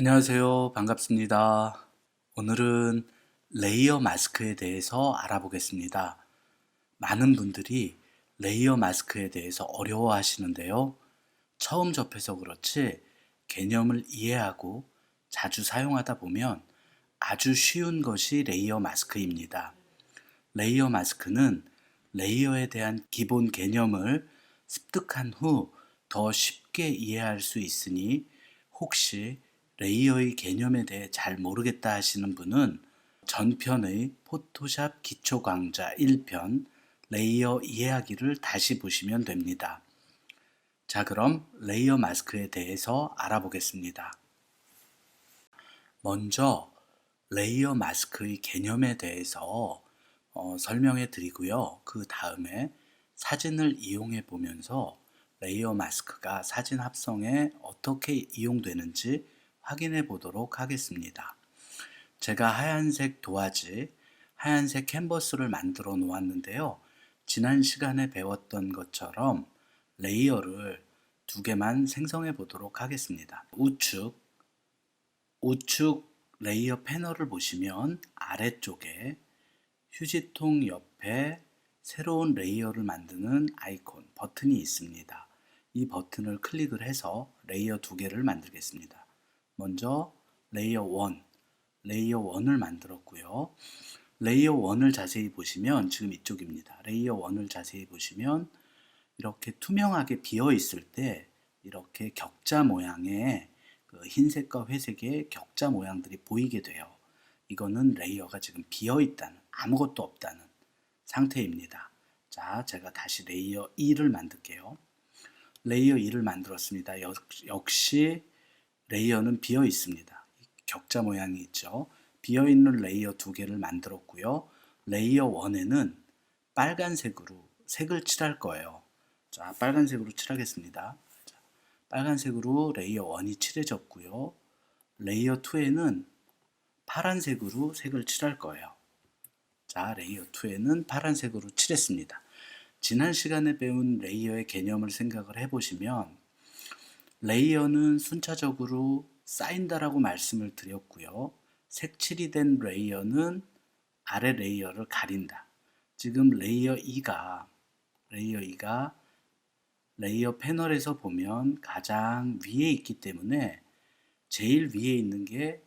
안녕하세요. 반갑습니다. 오늘은 레이어 마스크에 대해서 알아보겠습니다. 많은 분들이 레이어 마스크에 대해서 어려워 하시는데요. 처음 접해서 그렇지 개념을 이해하고 자주 사용하다 보면 아주 쉬운 것이 레이어 마스크입니다. 레이어 마스크는 레이어에 대한 기본 개념을 습득한 후 더 쉽게 이해할 수 있으니 혹시 레이어의 개념에 대해 잘 모르겠다 하시는 분은 전편의 포토샵 기초 강좌 1편 레이어 이해하기를 다시 보시면 됩니다. 자, 그럼 레이어 마스크에 대해서 알아보겠습니다. 먼저 레이어 마스크의 개념에 대해서 어, 설명해 드리고요. 그 다음에 사진을 이용해 보면서 레이어 마스크가 사진 합성에 어떻게 이용되는지 확인해 보도록 하겠습니다. 제가 하얀색 도화지, 하얀색 캔버스를 만들어 놓았는데요. 지난 시간에 배웠던 것처럼 레이어를 두 개만 생성해 보도록 하겠습니다. 우측, 우측 레이어 패널을 보시면 아래쪽에 휴지통 옆에 새로운 레이어를 만드는 아이콘, 버튼이 있습니다. 이 버튼을 클릭을 해서 레이어 두 개를 만들겠습니다. 먼저 레이어 1, 레이어 1을 만들었고요. 레이어 1을 자세히 보시면 지금 이쪽입니다. 레이어 1을 자세히 보시면 이렇게 투명하게 비어 있을 때 이렇게 격자 모양의 그 흰색과 회색의 격자 모양들이 보이게 돼요. 이거는 레이어가 지금 비어 있다는 아무것도 없다는 상태입니다. 자, 제가 다시 레이어 2를 만들게요. 레이어 2를 만들었습니다. 역시 레이어는 비어 있습니다. 격자 모양이 있죠. 비어 있는 레이어 두 개를 만들었고요. 레이어 1에는 빨간색으로 색을 칠할 거예요. 자, 빨간색으로 칠하겠습니다. 자, 빨간색으로 레이어 1이 칠해졌고요. 레이어 2에는 파란색으로 색을 칠할 거예요. 자, 레이어 2에는 파란색으로 칠했습니다. 지난 시간에 배운 레이어의 개념을 생각을 해보시면 레이어는 순차적으로 쌓인다라고 말씀을 드렸고요. 색칠이 된 레이어는 아래 레이어를 가린다. 지금 레이어 2가 레이어 2가 레이어 패널에서 보면 가장 위에 있기 때문에 제일 위에 있는 게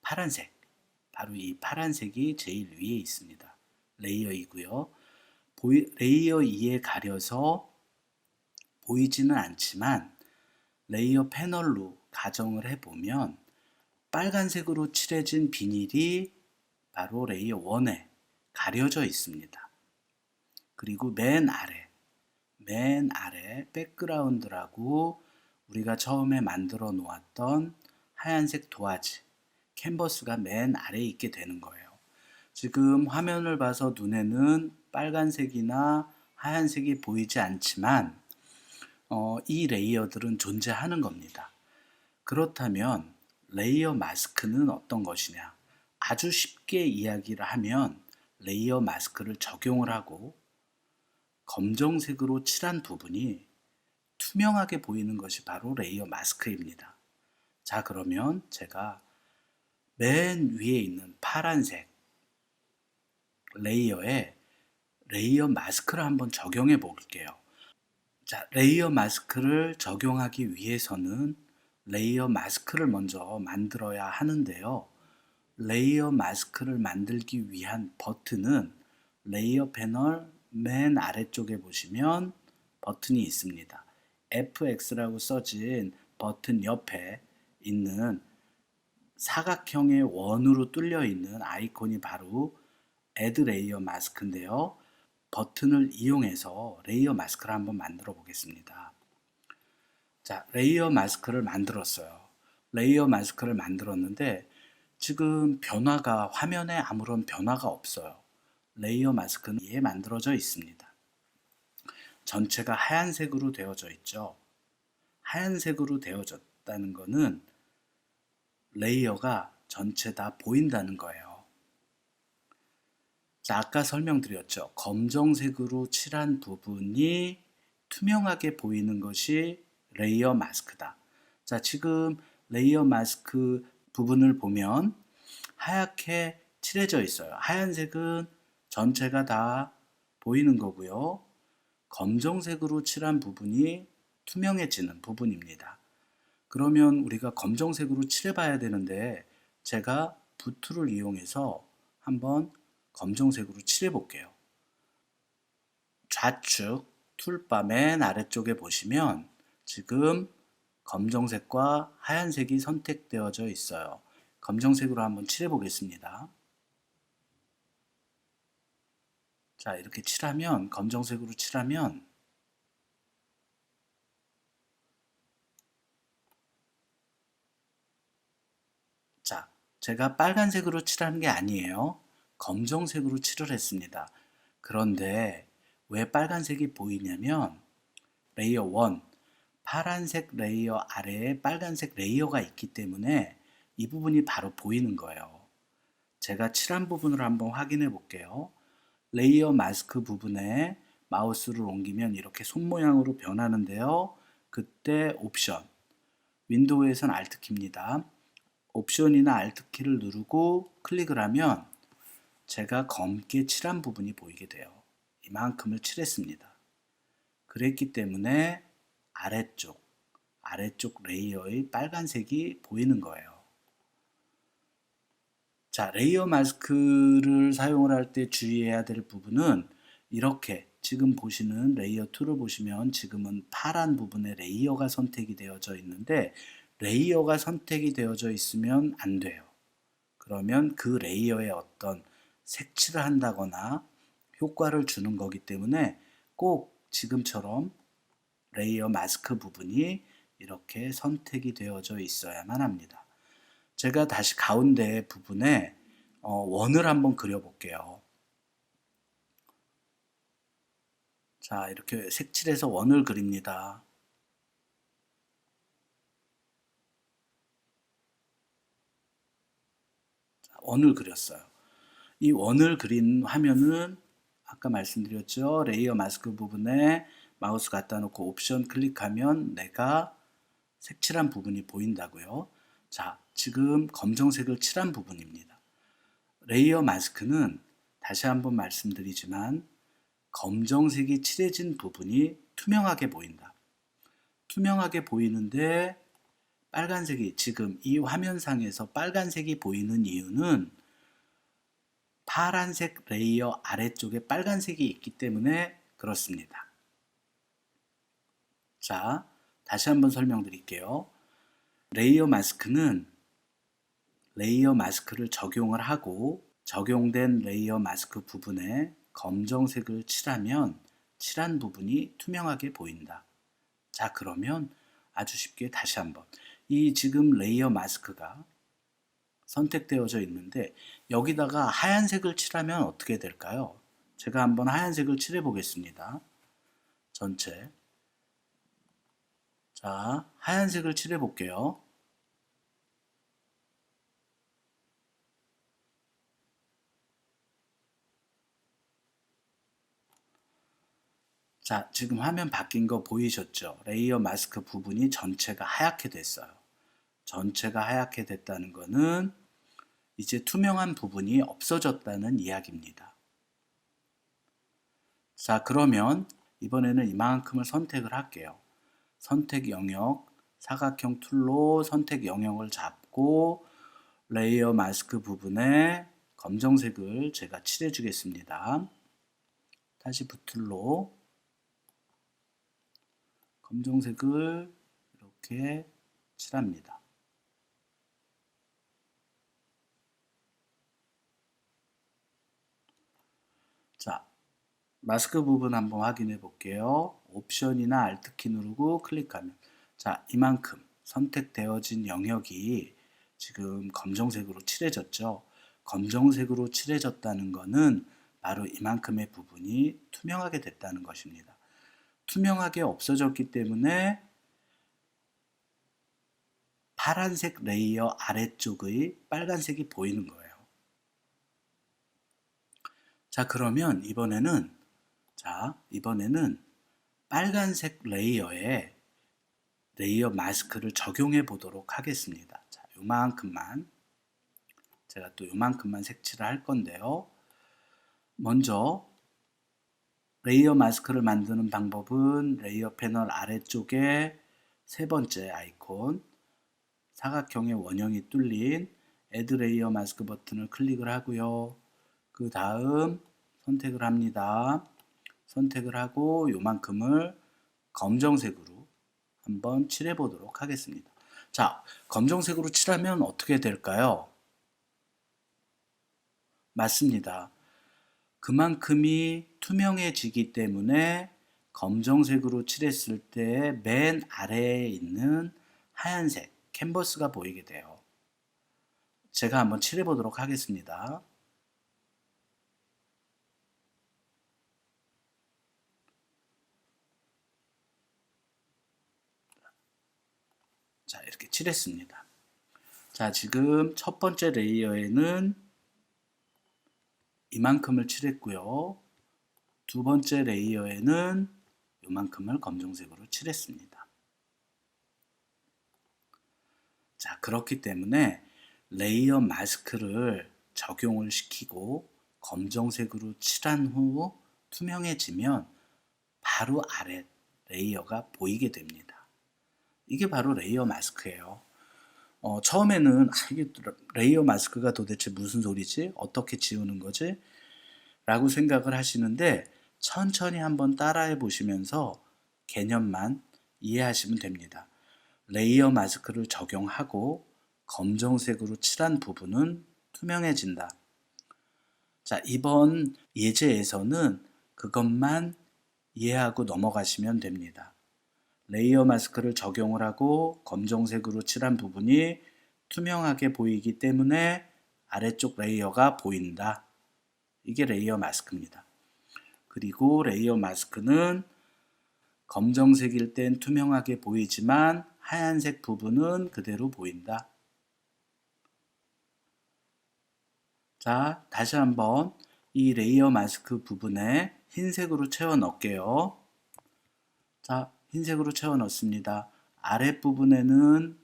파란색. 바로 이 파란색이 제일 위에 있습니다. 레이어이고요. 레이어 2에 가려서 보이지는 않지만 레이어 패널로 가정을 해보면 빨간색으로 칠해진 비닐이 바로 레이어 1에 가려져 있습니다. 그리고 맨 아래, 맨 아래 백그라운드라고 우리가 처음에 만들어 놓았던 하얀색 도화지, 캔버스가 맨 아래에 있게 되는 거예요. 지금 화면을 봐서 눈에는 빨간색이나 하얀색이 보이지 않지만 어, 이 레이어들은 존재하는 겁니다. 그렇다면 레이어 마스크는 어떤 것이냐? 아주 쉽게 이야기를 하면 레이어 마스크를 적용을 하고 검정색으로 칠한 부분이 투명하게 보이는 것이 바로 레이어 마스크입니다. 자, 그러면 제가 맨 위에 있는 파란색 레이어에 레이어 마스크를 한번 적용해 볼게요. 자, 레이어 마스크를 적용하기 위해서는 레이어 마스크를 먼저 만들어야 하는데요. 레이어 마스크를 만들기 위한 버튼은 레이어 패널 맨 아래쪽에 보시면 버튼이 있습니다. FX라고 써진 버튼 옆에 있는 사각형의 원으로 뚫려 있는 아이콘이 바로 Add Layer 마스크인데요. 버튼을 이용해서 레이어 마스크를 한번 만들어 보겠습니다. 자, 레이어 마스크를 만들었어요. 레이어 마스크를 만들었는데 지금 변화가 화면에 아무런 변화가 없어요. 레이어 마스크는 이에 만들어져 있습니다. 전체가 하얀색으로 되어져 있죠. 하얀색으로 되어졌다는 것은 레이어가 전체 다 보인다는 거예요. 자, 아까 설명드렸죠. 검정색으로 칠한 부분이 투명하게 보이는 것이 레이어 마스크다. 자, 지금 레이어 마스크 부분을 보면 하얗게 칠해져 있어요. 하얀색은 전체가 다 보이는 거고요. 검정색으로 칠한 부분이 투명해지는 부분입니다. 그러면 우리가 검정색으로 칠해봐야 되는데 제가 붓툴을 이용해서 한번 검정색으로 칠해볼게요. 좌측 툴바 맨 아래쪽에 보시면 지금 검정색과 하얀색이 선택되어져 있어요. 검정색으로 한번 칠해 보겠습니다. 자, 이렇게 칠하면, 검정색으로 칠하면, 자, 제가 빨간색으로 칠하는 게 아니에요. 검정색으로 칠을 했습니다. 그런데 왜 빨간색이 보이냐면, 레이어 1, 파란색 레이어 아래에 빨간색 레이어가 있기 때문에 이 부분이 바로 보이는 거예요. 제가 칠한 부분을 한번 확인해 볼게요. 레이어 마스크 부분에 마우스를 옮기면 이렇게 손 모양으로 변하는데요. 그때 옵션, 윈도우에선 Alt 키입니다. 옵션이나 Alt 키를 누르고 클릭을 하면 제가 검게 칠한 부분이 보이게 돼요. 이만큼을 칠했습니다. 그랬기 때문에 아래쪽, 아래쪽 레이어의 빨간색이 보이는 거예요. 자, 레이어 마스크를 사용을 할 때 주의해야 될 부분은 이렇게 지금 보시는 레이어 2를 보시면 지금은 파란 부분에 레이어가 선택이 되어져 있는데 레이어가 선택이 되어져 있으면 안 돼요. 그러면 그 레이어에 어떤 색칠을 한다거나 효과를 주는 거기 때문에 꼭 지금처럼 레이어 마스크 부분이 이렇게 선택이 되어져 있어야만 합니다. 제가 다시 가운데 부분에 어, 원을 한번 그려볼게요. 자, 이렇게 색칠해서 원을 그립니다. 자, 원을 그렸어요. 이 원을 그린 화면은 아까 말씀드렸죠. 레이어 마스크 부분에 마우스 갖다 놓고 옵션 클릭하면 내가 색칠한 부분이 보인다고요. 자, 지금 검정색을 칠한 부분입니다. 레이어 마스크는 다시 한번 말씀드리지만 검정색이 칠해진 부분이 투명하게 보인다. 투명하게 보이는데 빨간색이 지금 이 화면상에서 빨간색이 보이는 이유는 파란색 레이어 아래쪽에 빨간색이 있기 때문에 그렇습니다. 자, 다시 한번 설명드릴게요. 레이어 마스크는 레이어 마스크를 적용을 하고 적용된 레이어 마스크 부분에 검정색을 칠하면 칠한 부분이 투명하게 보인다. 자, 그러면 아주 쉽게 다시 한번 이 지금 레이어 마스크가 선택되어져 있는데 여기다가 하얀색을 칠하면 어떻게 될까요? 제가 한번 하얀색을 칠해 보겠습니다. 전체. 자, 하얀색을 칠해 볼게요. 자, 지금 화면 바뀐 거 보이셨죠? 레이어 마스크 부분이 전체가 하얗게 됐어요. 전체가 하얗게 됐다는 거는 이제 투명한 부분이 없어졌다는 이야기입니다. 자, 그러면 이번에는 이만큼을 선택을 할게요. 선택 영역, 사각형 툴로 선택 영역을 잡고 레이어 마스크 부분에 검정색을 제가 칠해 주겠습니다. 다시 붓툴로 검정색을 이렇게 칠합니다. 자, 마스크 부분 한번 확인해 볼게요. 옵션이나 Alt키 누르고 클릭하면 자, 이만큼 선택되어진 영역이 지금 검정색으로 칠해졌죠. 검정색으로 칠해졌다는 것은 바로 이만큼의 부분이 투명하게 됐다는 것입니다. 투명하게 없어졌기 때문에 파란색 레이어 아래쪽의 빨간색이 보이는 거예요. 자, 그러면 이번에는 자, 이번에는 빨간색 레이어에 레이어 마스크를 적용해 보도록 하겠습니다. 자, 요만큼만 제가 또 요만큼만 색칠을 할 건데요. 먼저 레이어 마스크를 만드는 방법은 레이어 패널 아래쪽에 세 번째 아이콘 사각형의 원형이 뚫린 애드 레이어 마스크 버튼을 클릭을 하고요. 그 다음 선택을 합니다. 선택을 하고 요만큼을 검정색으로 한번 칠해 보도록 하겠습니다. 자, 검정색으로 칠하면 어떻게 될까요? 맞습니다. 그만큼이 투명해지기 때문에 검정색으로 칠했을 때 맨 아래에 있는 하얀색 캔버스가 보이게 돼요. 제가 한번 칠해 보도록 하겠습니다. 자, 이렇게 칠했습니다. 자, 지금 첫 번째 레이어에는 이만큼을 칠했고요. 두 번째 레이어에는 이만큼을 검정색으로 칠했습니다. 자, 그렇기 때문에 레이어 마스크를 적용을 시키고 검정색으로 칠한 후 투명해지면 바로 아래 레이어가 보이게 됩니다. 이게 바로 레이어 마스크예요. 어, 처음에는 아, 이게 레이어 마스크가 도대체 무슨 소리지? 어떻게 지우는 거지? 라고 생각을 하시는데 천천히 한번 따라해 보시면서 개념만 이해하시면 됩니다. 레이어 마스크를 적용하고 검정색으로 칠한 부분은 투명해진다. 자, 이번 예제에서는 그것만 이해하고 넘어가시면 됩니다. 레이어 마스크를 적용을 하고 검정색으로 칠한 부분이 투명하게 보이기 때문에 아래쪽 레이어가 보인다. 이게 레이어 마스크입니다. 그리고 레이어 마스크는 검정색일 땐 투명하게 보이지만 하얀색 부분은 그대로 보인다. 자, 다시 한번 이 레이어 마스크 부분에 흰색으로 채워 넣을게요. 자, 흰색으로 채워 넣습니다. 아랫부분에는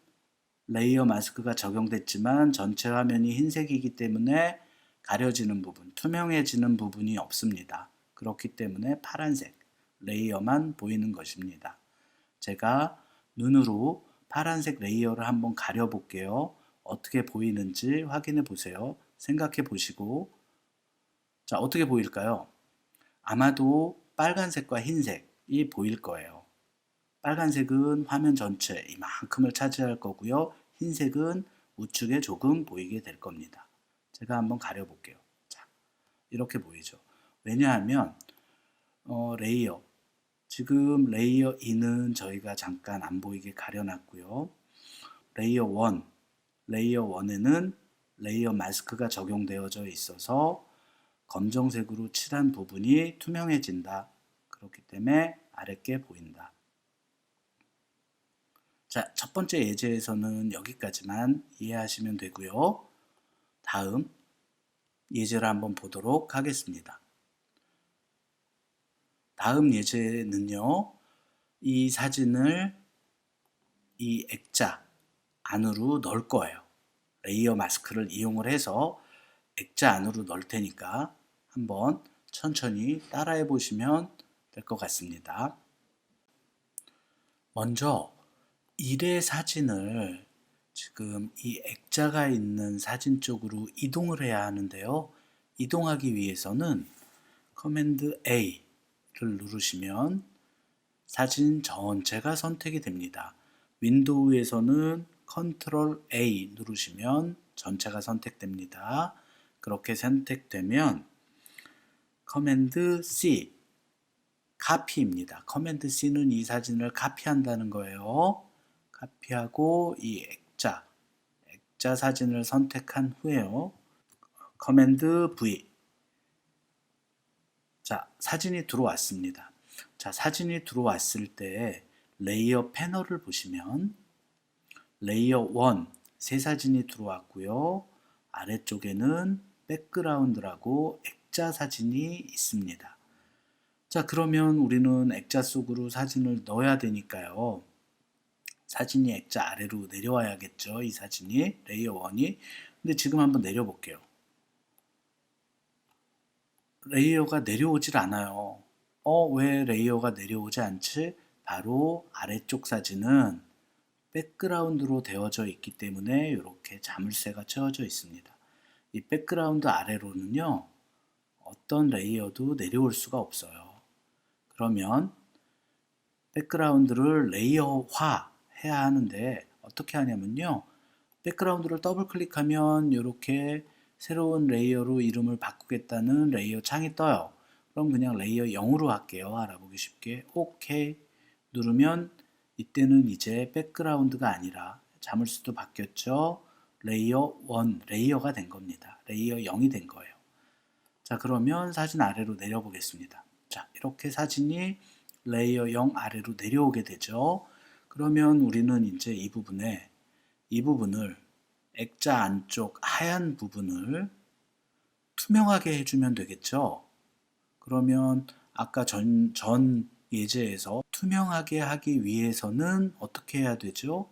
레이어 마스크가 적용됐지만 전체 화면이 흰색이기 때문에 가려지는 부분, 투명해지는 부분이 없습니다. 그렇기 때문에 파란색 레이어만 보이는 것입니다. 제가 눈으로 파란색 레이어를 한번 가려 볼게요. 어떻게 보이는지 확인해 보세요. 생각해 보시고 자 어떻게 보일까요? 아마도 빨간색과 흰색이 보일 거예요. 빨간색은 화면 전체 이만큼을 차지할 거고요. 흰색은 우측에 조금 보이게 될 겁니다. 제가 한번 가려 볼게요. 자, 이렇게 보이죠. 왜냐하면 어, 레이어 지금 레이어 2는 저희가 잠깐 안 보이게 가려놨고요. 레이어 1 레이어 1에는 레이어 마스크가 적용되어져 있어서 검정색으로 칠한 부분이 투명해진다. 그렇기 때문에 아랫게 보인다. 자, 첫 번째 예제에서는 여기까지만 이해하시면 되고요. 다음 예제를 한번 보도록 하겠습니다. 다음 예제는요. 이 사진을 이 액자 안으로 넣을 거예요. 레이어 마스크를 이용을 해서 액자 안으로 넣을 테니까 한번 천천히 따라해 보시면 될 것 같습니다. 먼저 1의 사진을 지금 이 액자가 있는 사진 쪽으로 이동을 해야 하는데요. 이동하기 위해서는 커맨드 A를 누르시면 사진 전체가 선택이 됩니다. 윈도우에서는 컨트롤 A 누르시면 전체가 선택됩니다. 그렇게 선택되면 커맨드 C 카피입니다. 커맨드 C는 이 사진을 카피한다는 거예요. 카피하고 이 액자 액자 사진을 선택한 후에요. 커맨드 V 자, 사진이 들어왔습니다. 자, 사진이 들어왔을 때 레이어 패널을 보시면 레이어 1 새 사진이 들어왔고요. 아래쪽에는 백그라운드라고 액자 사진이 있습니다. 자, 그러면 우리는 액자 속으로 사진을 넣어야 되니까요. 사진이 액자 아래로 내려와야겠죠. 이 사진이 레이어 1이. 근데 지금 한번 내려볼게요. 레이어가 내려오질 않아요. 어, 왜 레이어가 내려오지 않지? 바로 아래쪽 사진은 백그라운드로 되어져 있기 때문에 이렇게 자물쇠가 채워져 있습니다. 이 백그라운드 아래로는요, 어떤 레이어도 내려올 수가 없어요. 그러면 백그라운드를 레이어화 해야 하는데 어떻게 하냐면요. 백그라운드를 더블 클릭하면 이렇게 새로운 레이어로 이름을 바꾸겠다는 레이어 창이 떠요. 그럼 그냥 레이어 0으로 할게요. 알아보기 쉽게. 오케이 누르면 이때는 이제 백그라운드가 아니라 자물쇠도 바뀌었죠. 레이어 1, 레이어가 된 겁니다. 레이어 0이 된 거예요. 자, 그러면 사진 아래로 내려보겠습니다. 자, 이렇게 사진이 레이어 0 아래로 내려오게 되죠. 그러면 우리는 이제 이 부분에 이 부분을 액자 안쪽 하얀 부분을 투명하게 해주면 되겠죠. 그러면 아까 전, 전 예제에서 투명하게 하기 위해서는 어떻게 해야 되죠?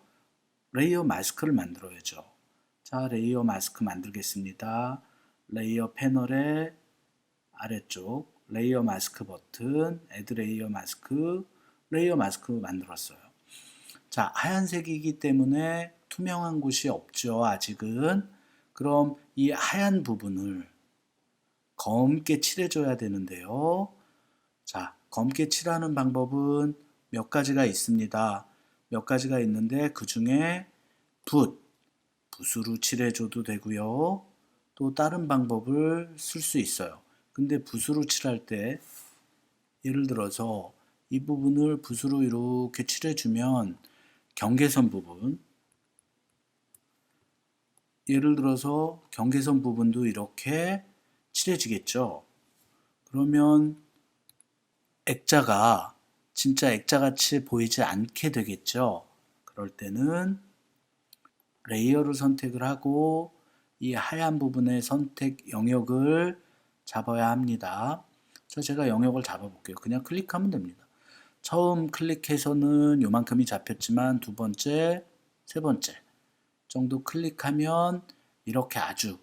레이어 마스크를 만들어야죠. 자, 레이어 마스크 만들겠습니다. 레이어 패널의 아래쪽 레이어 마스크 버튼, 애드 레이어 마스크, 레이어 마스크 만들었어요. 자, 하얀색이기 때문에 투명한 곳이 없죠, 아직은. 그럼 이 하얀 부분을 검게 칠해줘야 되는데요. 자, 검게 칠하는 방법은 몇 가지가 있습니다. 몇 가지가 있는데 그 중에 붓, 붓으로 칠해줘도 되고요. 또 다른 방법을 쓸 수 있어요. 근데 붓으로 칠할 때 예를 들어서 이 부분을 붓으로 이렇게 칠해주면 경계선 부분 예를 들어서 경계선 부분도 이렇게 칠해지겠죠. 그러면 액자가 진짜 액자같이 보이지 않게 되겠죠. 그럴 때는 레이어를 선택을 하고 이 하얀 부분의 선택 영역을 잡아야 합니다. 저 제가 영역을 잡아볼게요. 그냥 클릭하면 됩니다. 처음 클릭해서는 요만큼이 잡혔지만 두 번째, 세 번째 정도 클릭하면 이렇게 아주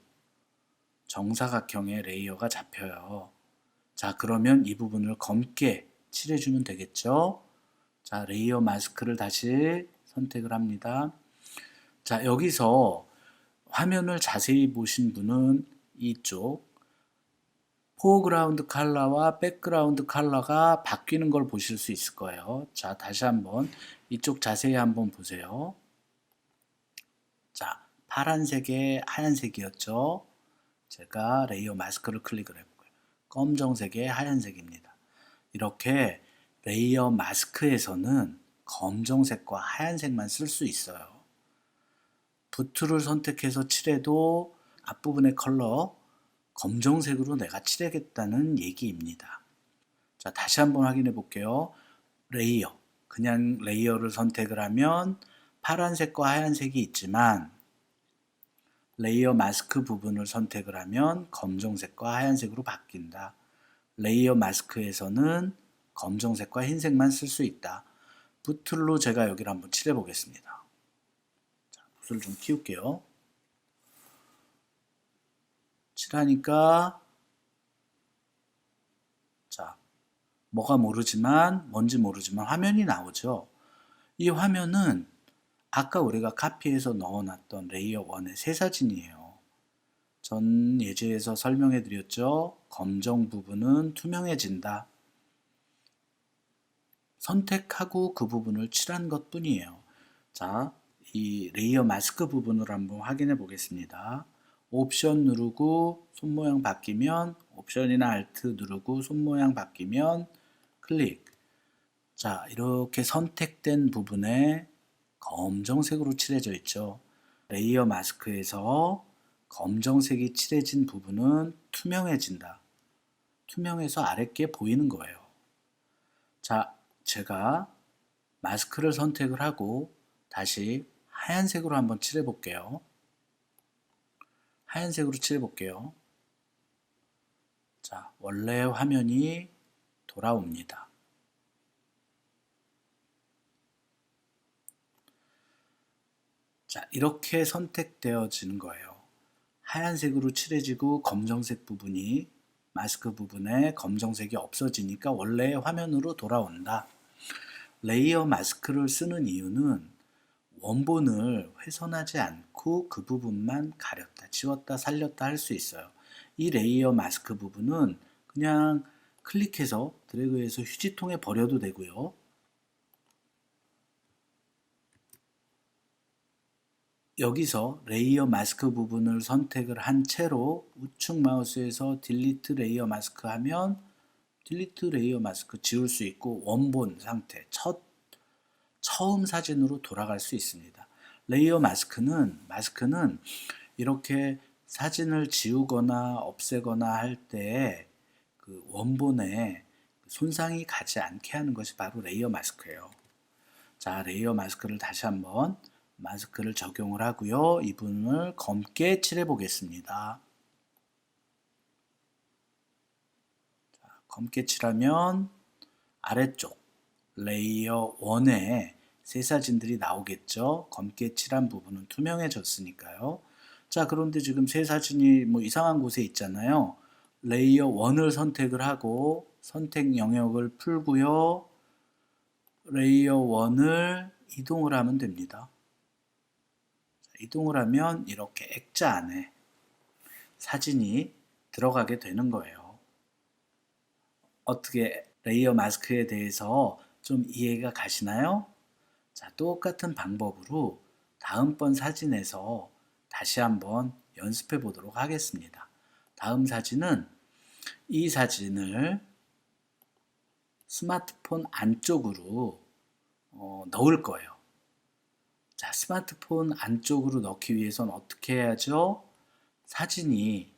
정사각형의 레이어가 잡혀요. 자, 그러면 이 부분을 검게 칠해주면 되겠죠? 자, 레이어 마스크를 다시 선택을 합니다. 자, 여기서 화면을 자세히 보신 분은 이쪽 포그라운드 컬러와 백그라운드 컬러가 바뀌는 걸 보실 수 있을 거예요. 자, 다시 한번 이쪽 자세히 한번 보세요. 자, 파란색에 하얀색이었죠. 제가 레이어 마스크를 클릭을 해볼게요. 검정색에 하얀색입니다. 이렇게 레이어 마스크에서는 검정색과 하얀색만 쓸 수 있어요. 부트를 선택해서 칠해도 앞부분의 컬러 검정색으로 내가 칠하겠다는 얘기입니다. 자, 다시 한번 확인해 볼게요. 레이어. 그냥 레이어를 선택을 하면 파란색과 하얀색이 있지만 레이어 마스크 부분을 선택을 하면 검정색과 하얀색으로 바뀐다. 레이어 마스크에서는 검정색과 흰색만 쓸 수 있다. 붓틀로 제가 여기를 한번 칠해 보겠습니다. 자, 붓을 좀 키울게요. 칠하니까 자 뭐가 모르지만 뭔지 모르지만 화면이 나오죠. 이 화면은 아까 우리가 카피해서 넣어놨던 레이어 1의 새 사진이에요. 전 예제에서 설명해 드렸죠. 검정 부분은 투명해진다. 선택하고 그 부분을 칠한 것 뿐이에요. 자, 이 레이어 마스크 부분을 한번 확인해 보겠습니다. 옵션 누르고 손 모양 바뀌면 옵션이나 알트 누르고 손 모양 바뀌면 클릭. 자 이렇게 선택된 부분에 검정색으로 칠해져 있죠. 레이어 마스크에서 검정색이 칠해진 부분은 투명해진다. 투명해서 아랫게 보이는 거예요. 자 제가 마스크를 선택을 하고 다시 하얀색으로 한번 칠해 볼게요 하얀색으로 칠해볼게요. 자, 원래 화면이 돌아옵니다. 자, 이렇게 선택되어지는 거예요. 하얀색으로 칠해지고 검정색 부분이 마스크 부분에 검정색이 없어지니까 원래의 화면으로 돌아온다. 레이어 마스크를 쓰는 이유는 원본을 훼손하지 않고 그 부분만 가렸다, 지웠다, 살렸다 할 수 있어요. 이 레이어 마스크 부분은 그냥 클릭해서 드래그해서 휴지통에 버려도 되고요. 여기서 레이어 마스크 부분을 선택을 한 채로 우측 마우스에서 딜리트 레이어 마스크 하면 딜리트 레이어 마스크 지울 수 있고 원본 상태 첫 처음 사진으로 돌아갈 수 있습니다. 레이어 마스크는 마스크는 이렇게 사진을 지우거나 없애거나 할 때 그 원본에 손상이 가지 않게 하는 것이 바로 레이어 마스크예요. 자, 레이어 마스크를 다시 한번 마스크를 적용을 하고요. 이 부분을 검게 칠해 보겠습니다. 자, 검게 칠하면 아래쪽 레이어 1에 새 사진들이 나오겠죠. 검게 칠한 부분은 투명해졌으니까요. 자, 그런데 지금 새 사진이 뭐 이상한 곳에 있잖아요. 레이어 1을 선택을 하고 선택 영역을 풀고요. 레이어 1을 이동을 하면 됩니다. 이동을 하면 이렇게 액자 안에 사진이 들어가게 되는 거예요. 어떻게 레이어 마스크에 대해서 좀 이해가 가시나요? 자, 똑같은 방법으로 다음번 사진에서 다시 한번 연습해 보도록 하겠습니다. 다음 사진은 이 사진을 스마트폰 안쪽으로 어, 넣을 거예요. 자, 스마트폰 안쪽으로 넣기 위해서는 어떻게 해야죠? 사진이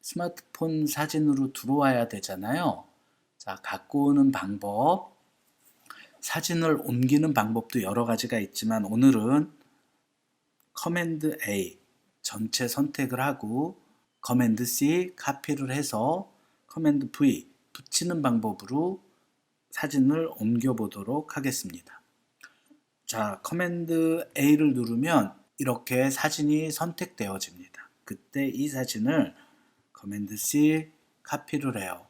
스마트폰 사진으로 들어와야 되잖아요. 자, 갖고 오는 방법. 사진을 옮기는 방법도 여러 가지가 있지만 오늘은 커맨드 A 전체 선택을 하고 커맨드 C 카피를 해서 커맨드 V 붙이는 방법으로 사진을 옮겨 보도록 하겠습니다. 자, 커맨드 A를 누르면 이렇게 사진이 선택되어집니다. 그때 이 사진을 커맨드 C 카피를 해요.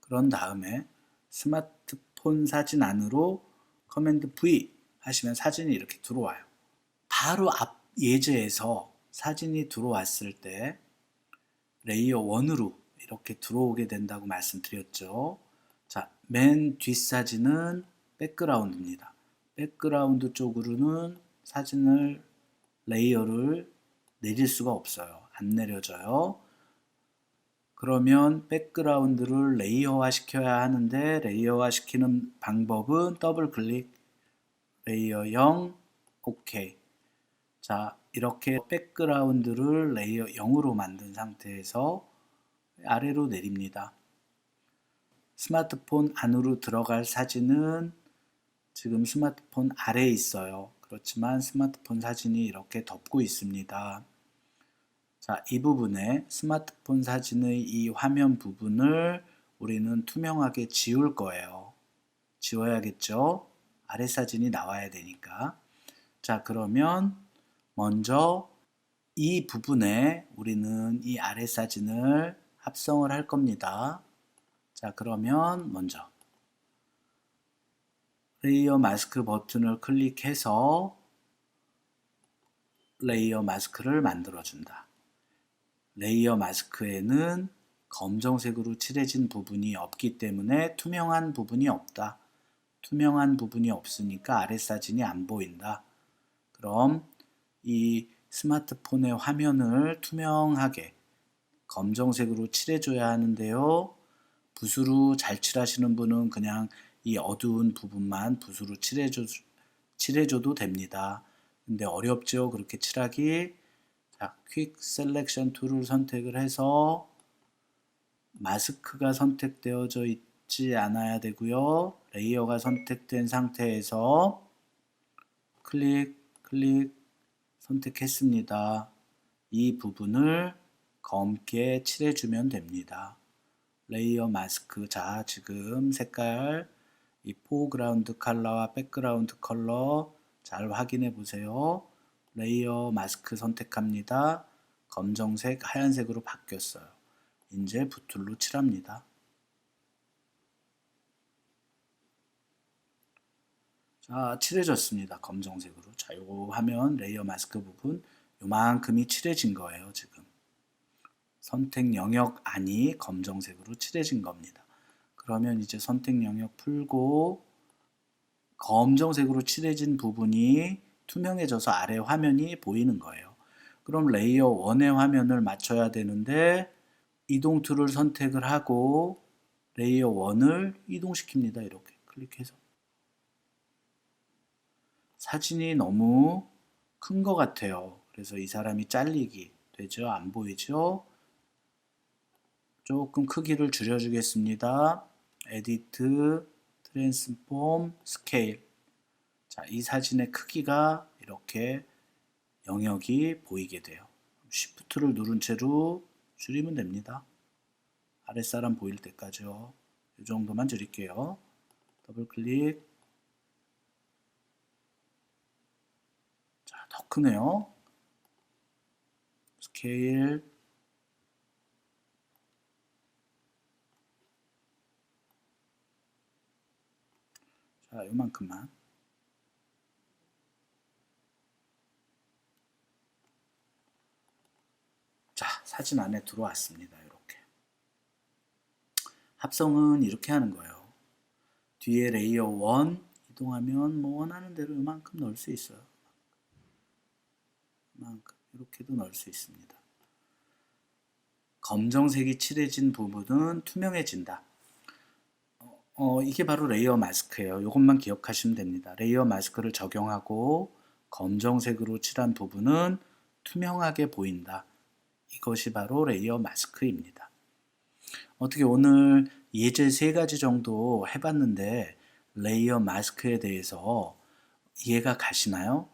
그런 다음에 스마트 폰 사진 안으로 커맨드 V 하시면 사진이 이렇게 들어와요. 바로 앞 예제에서 사진이 들어왔을 때 레이어 1으로 이렇게 들어오게 된다고 말씀드렸죠. 자, 맨 뒷사진은 백그라운드입니다. 백그라운드 쪽으로는 사진을 레이어를 내릴 수가 없어요. 안 내려져요. 그러면 백그라운드를 레이어화 시켜야 하는데 레이어화 시키는 방법은 더블 클릭 레이어 0 오케이 자 이렇게 백그라운드를 레이어 0으로 만든 상태에서 아래로 내립니다. 스마트폰 안으로 들어갈 사진은 지금 스마트폰 아래에 있어요. 그렇지만 스마트폰 사진이 이렇게 덮고 있습니다. 자, 이 부분에 스마트폰 사진의 이 화면 부분을 우리는 투명하게 지울 거예요. 지워야겠죠? 아래 사진이 나와야 되니까. 자, 그러면 먼저 이 부분에 우리는 이 아래 사진을 합성을 할 겁니다. 자, 그러면 먼저 레이어 마스크 버튼을 클릭해서 레이어 마스크를 만들어 준다. 레이어 마스크에는 검정색으로 칠해진 부분이 없기 때문에 투명한 부분이 없다. 투명한 부분이 없으니까 아래 사진이 안 보인다. 그럼 이 스마트폰의 화면을 투명하게 검정색으로 칠해줘야 하는데요. 붓으로 잘 칠하시는 분은 그냥 이 어두운 부분만 붓으로 칠해줘, 칠해줘도 됩니다. 근데 어렵죠. 그렇게 칠하기. 자, 퀵 셀렉션 툴을 선택을 해서 마스크가 선택되어져 있지 않아야 되고요. 레이어가 선택된 상태에서 클릭, 클릭, 선택했습니다. 이 부분을 검게 칠해주면 됩니다. 레이어 마스크 자 지금 색깔 이 포그라운드 컬러와 백그라운드 컬러 잘 확인해 보세요. 레이어 마스크 선택합니다. 검정색, 하얀색으로 바뀌었어요. 이제 붓툴로 칠합니다. 자, 칠해졌습니다. 검정색으로. 자, 요거 하면 레이어 마스크 부분 요만큼이 칠해진 거예요, 지금. 선택 영역 안이 검정색으로 칠해진 겁니다. 그러면 이제 선택 영역 풀고 검정색으로 칠해진 부분이 투명해져서 아래 화면이 보이는 거예요. 그럼 레이어 1의 화면을 맞춰야 되는데 이동 툴을 선택을 하고 레이어 1을 이동시킵니다. 이렇게 클릭해서. 사진이 너무 큰 것 같아요. 그래서 이 사람이 잘리기 되죠? 안 보이죠? 조금 크기를 줄여주겠습니다. 에디트, 트랜스폼, 스케일. 자, 이 사진의 크기가 이렇게 영역이 보이게 돼요. Shift를 누른 채로 줄이면 됩니다. 아랫사람 보일 때까지요. 이 정도만 줄일게요. 더블 클릭. 자, 더 크네요. 스케일. 자, 요만큼만. 자, 사진 안에 들어왔습니다. 이렇게. 합성은 이렇게 하는 거예요. 뒤에 레이어 1 이동하면 뭐 원하는 대로 이만큼 넣을 수 있어요. 이만큼 이렇게도 넣을 수 있습니다. 검정색이 칠해진 부분은 투명해진다. 어, 어, 이게 바로 레이어 마스크예요. 이것만 기억하시면 됩니다. 레이어 마스크를 적용하고 검정색으로 칠한 부분은 투명하게 보인다. 이것이 바로 레이어 마스크입니다. 어떻게 오늘 예제 세 가지 정도 해봤는데 레이어 마스크에 대해서 이해가 가시나요?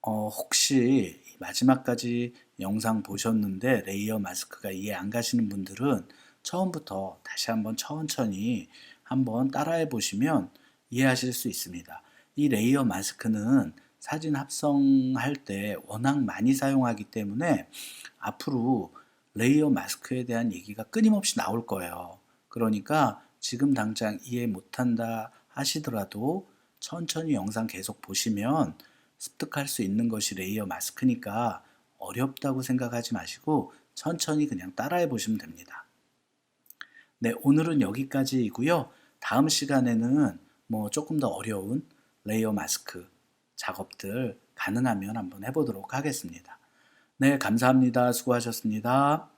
어, 혹시 마지막까지 영상 보셨는데 레이어 마스크가 이해 안 가시는 분들은 처음부터 다시 한번 천천히 한번 따라해 보시면 이해하실 수 있습니다. 이 레이어 마스크는 사진 합성할 때 워낙 많이 사용하기 때문에 앞으로 레이어 마스크에 대한 얘기가 끊임없이 나올 거예요. 그러니까 지금 당장 이해 못한다 하시더라도 천천히 영상 계속 보시면 습득할 수 있는 것이 레이어 마스크니까 어렵다고 생각하지 마시고 천천히 그냥 따라해 보시면 됩니다. 네, 오늘은 여기까지이고요. 다음 시간에는 뭐 조금 더 어려운 레이어 마스크 작업들 가능하면 한번 해보도록 하겠습니다. 네, 감사합니다. 수고하셨습니다.